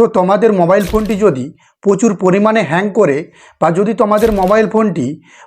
তো তোমাদের মোবাইল ফোনটি যদি প্রচুর পরিমাণে হ্যাং করে বা যদি তোমাদের মোবাইল ফোনটি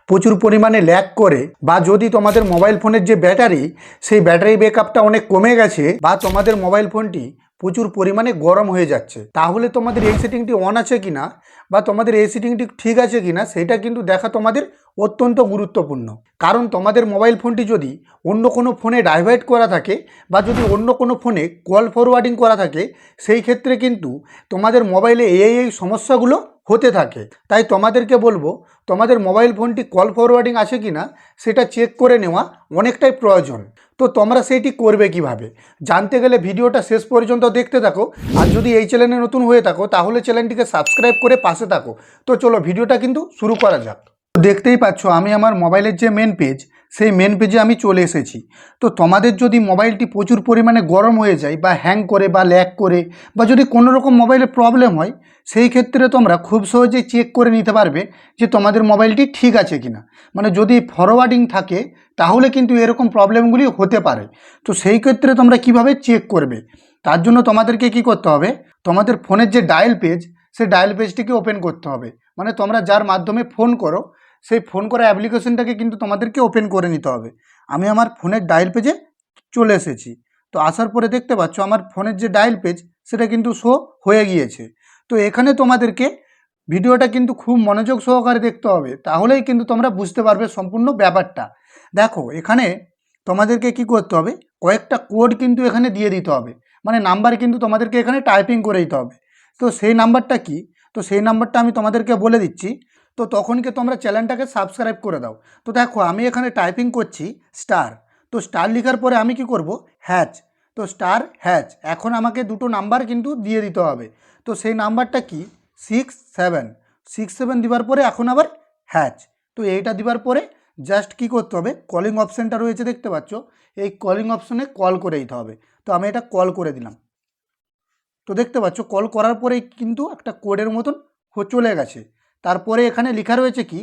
প্রচুর পরিমাণে ল্যাক করে বা যদি তোমাদের মোবাইল ফোনের যে ব্যাটারি সেই ব্যাটারি ব্যাকআপটা অনেক কমে গেছে বা তোমাদের মোবাইল ফোনটি প্রচুর পরিমাণে গরম হয়ে যাচ্ছে। তাহলে তোমাদের এই সেটিংটি অন আছে কি না বা তোমাদের এই সেটিংটি ঠিক আছে কি না সেটা কিন্তু দেখা তোমাদের অত্যন্ত গুরুত্বপূর্ণ। কারণ তোমাদের মোবাইল ফোনটি যদি অন্য কোনো ফোনে ডাইভার্ট করা থাকে বা যদি অন্য কোনো ফোনে কল ফরওয়ার্ডিং করা থাকে, সেই ক্ষেত্রে কিন্তু তোমাদের মোবাইলে এই এই সমস্যাগুলো হতে থাকে। তাই তোমাদেরকে বলব, তোমাদের মোবাইল ফোনটি কল ফরওয়ার্ডিং আছে কি না সেটা চেক করে নেওয়া অনেকটাই প্রয়োজন। তো তোমরা সেইটি করবে কীভাবে? জানতে গেলে ভিডিওটা শেষ পর্যন্ত দেখতে থাকো। আর যদি এই চ্যানেলে নতুন হয়ে থাকো, তাহলে চ্যানেলটিকে সাবস্ক্রাইব করে পাশে থাকো। তো চলো, ভিডিওটা কিন্তু শুরু করা যাক। দেখতেই পাচ্ছ, আমি আমার মোবাইলের যে মেন পেজ সেই মেন পেজে আমি চলে এসেছি। তো তোমাদের যদি মোবাইলটি প্রচুর পরিমাণে গরম হয়ে যায় বা হ্যাং করে বা ল্যাক করে বা যদি কোনো রকম মোবাইলে প্রবলেম হয়, সেই ক্ষেত্রে তোমরা খুব সহজেই চেক করে নিতে পারবে যে তোমাদের মোবাইলটি ঠিক আছে কিনা। মানে যদি ফরওয়ার্ডিং থাকে, তাহলে কিন্তু এরকম প্রবলেমগুলি হতে পারে। তো সেই ক্ষেত্রে তোমরা কীভাবে চেক করবে? তার জন্য তোমাদেরকে কি করতে হবে? তোমাদের ফোনের যে ডায়াল পেজ সেই ডায়াল পেজটিকে ওপেন করতে হবে। মানে তোমরা যার মাধ্যমে ফোন করো সেই ফোন করা অ্যাপ্লিকেশনটাকে কিন্তু তোমাদেরকে ওপেন করে নিতে হবে। আমি আমার ফোনের ডায়াল পেজে চলে এসেছি। তো আসার পরে দেখতে পাচ্ছ আমার ফোনের যে ডায়াল পেজ সেটা কিন্তু শো হয়ে গিয়েছে। তো এখানে তোমাদেরকে ভিডিওটা কিন্তু খুব মনোযোগ সহকারে দেখতে হবে। তাহলেই কিন্তু তোমরা বুঝতে পারবে সম্পূর্ণ ব্যাপারটা। দেখো, এখানে তোমাদেরকে কি করতে হবে? কয়েকটা কোড কিন্তু এখানে দিয়ে দিতে হবে। মানে নাম্বার কিন্তু তোমাদেরকে এখানে টাইপিং করে দিতে হবে। তো সেই নাম্বারটা কি? তো সেই নাম্বারটা আমি তোমাদেরকে বলে দিচ্ছি। তো তখনকে তোমরা চ্যানেলটাকে সাবস্ক্রাইব করে দাও। তো দেখো, আমি এখানে টাইপিং করছি স্টার তো স্টার লেখার পরে আমি কি করব? হ্যাচ তো স্টার হ্যাচ এখন আমাকে দুটো নাম্বার কিন্তু দিয়ে দিতে হবে। তো সেই নাম্বারটা কি? সিক্স সেভেন সিক্স সেভেন দেওয়ার পরে এখন আবার হ্যাচ তো এইটা দেওয়ার পরে জাস্ট কি করতে হবে? কলিং অপশানটা রয়েছে দেখতে পাচ্ছ। এই কলিং অপশানে কল করে দিতে হবে। তো আমি এটা কল করে দিলাম। তো দেখতে পাচ্ছ কল করার পরেই কিন্তু একটা কোডের মতন চলে গেছে। তারপরে এখানে লেখা রয়েছে কি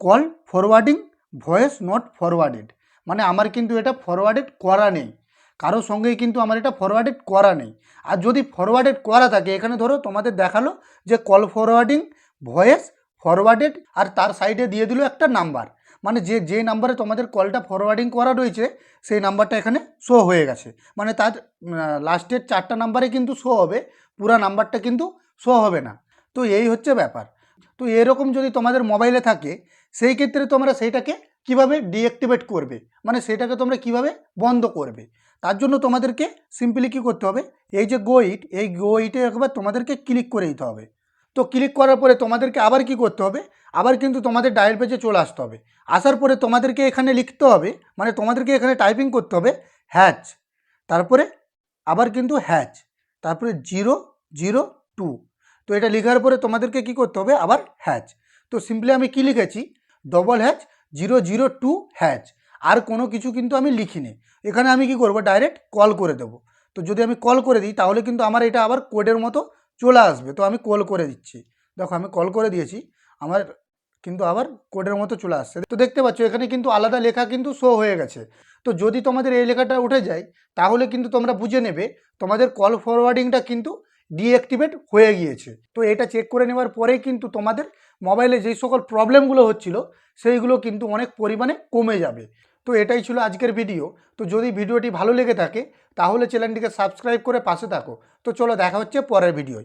call forwarding voice not forwarded মানে আমার কিন্তু এটা ফরওয়ার্ডেড করা নেই। কারোর সঙ্গেই কিন্তু আমার এটা ফরওয়ার্ডেড করা নেই। আর যদি ফরওয়ার্ডেড করা থাকে, এখানে ধরো তোমাদের দেখাল যে কল ফরওয়ার্ডিং ভয়েস ফরওয়ার্ডেড আর তার সাইডে দিয়ে দিল একটা নাম্বার মানে যে যে নাম্বারে তোমাদের কলটা ফরওয়ার্ডিং করা রয়েছে, সেই নাম্বারটা এখানে শো হয়ে গেছে। মানে তার লাস্টের চারটা নাম্বারে কিন্তু শো হবে, পুরা নাম্বারটা কিন্তু শো হবে না। তো এই হচ্ছে ব্যাপার। তো এরকম যদি তোমাদের মোবাইলে থাকে, সেই ক্ষেত্রে তোমরা সেইটাকে কীভাবে ডিঅ্যাক্টিভেট করবে? মানে সেটাকে তোমরা কীভাবে বন্ধ করবে? তার জন্য তোমাদেরকে সিম্পলি কী করতে হবে? এই যে গো ইট এই গো ইটে একবার তোমাদেরকে ক্লিক করে দিতে হবে। তো ক্লিক করার পরে তোমাদেরকে আবার কি করতে হবে? আবার কিন্তু তোমাদের ডায়াল পেজে চলে আসতে হবে। আসার পরে তোমাদেরকে এখানে লিখতে হবে মানে তোমাদেরকে এখানে টাইপিং করতে হবে হ্যাচ তারপরে আবার কিন্তু হ্যাচ তারপরে জিরো জিরো টু তো এটা লেখার পরে তোমাদেরকে কি করতে হবে? আবার হ্যাচ তো সিম্পলি আমি কি লিখেছি? Double hash zero zero two hash আর কোনো কিছু কিন্তু আমি লিখিনি। এখানে আমি কি করব? ডাইরেক্ট কল করে দেবো। তো যদি আমি কল করে দিই, তাহলে কিন্তু আমার এটা আবার কোডের মতো চলে আসবে। তো আমি কল করে দিচ্ছি। দেখো, আমি কল করে দিয়েছি। আমার কিন্তু আবার কোডের মতো চলে আসছে। তো দেখতে পাচ্ছ, এখানে কিন্তু আলাদা লেখা কিন্তু শো হয়ে গেছে। তো যদি তোমাদের এই লেখাটা উঠে যায়, তাহলে কিন্তু তোমরা বুঝে নেবে, তোমাদের কল ফরওয়ার্ডিংটা কিন্তু ডিঅ্যাক্টিভেট হয়ে গিয়েছে। তো এটা চেক করে নেওয়ার পরেই কিন্তু তোমাদের মোবাইলে যেই সকল প্রবলেমগুলো হচ্ছিল, সেইগুলো কিন্তু অনেক পরিমাণে কমে যাবে। তো এটাই ছিল আজকের ভিডিও তো যদি ভিডিওটি ভালো লেগে থাকে, তাহলে চ্যানেলটিকে সাবস্ক্রাইব করে পাশে থাকো। তো চলো দেখা হচ্ছে পরের ভিডিওয়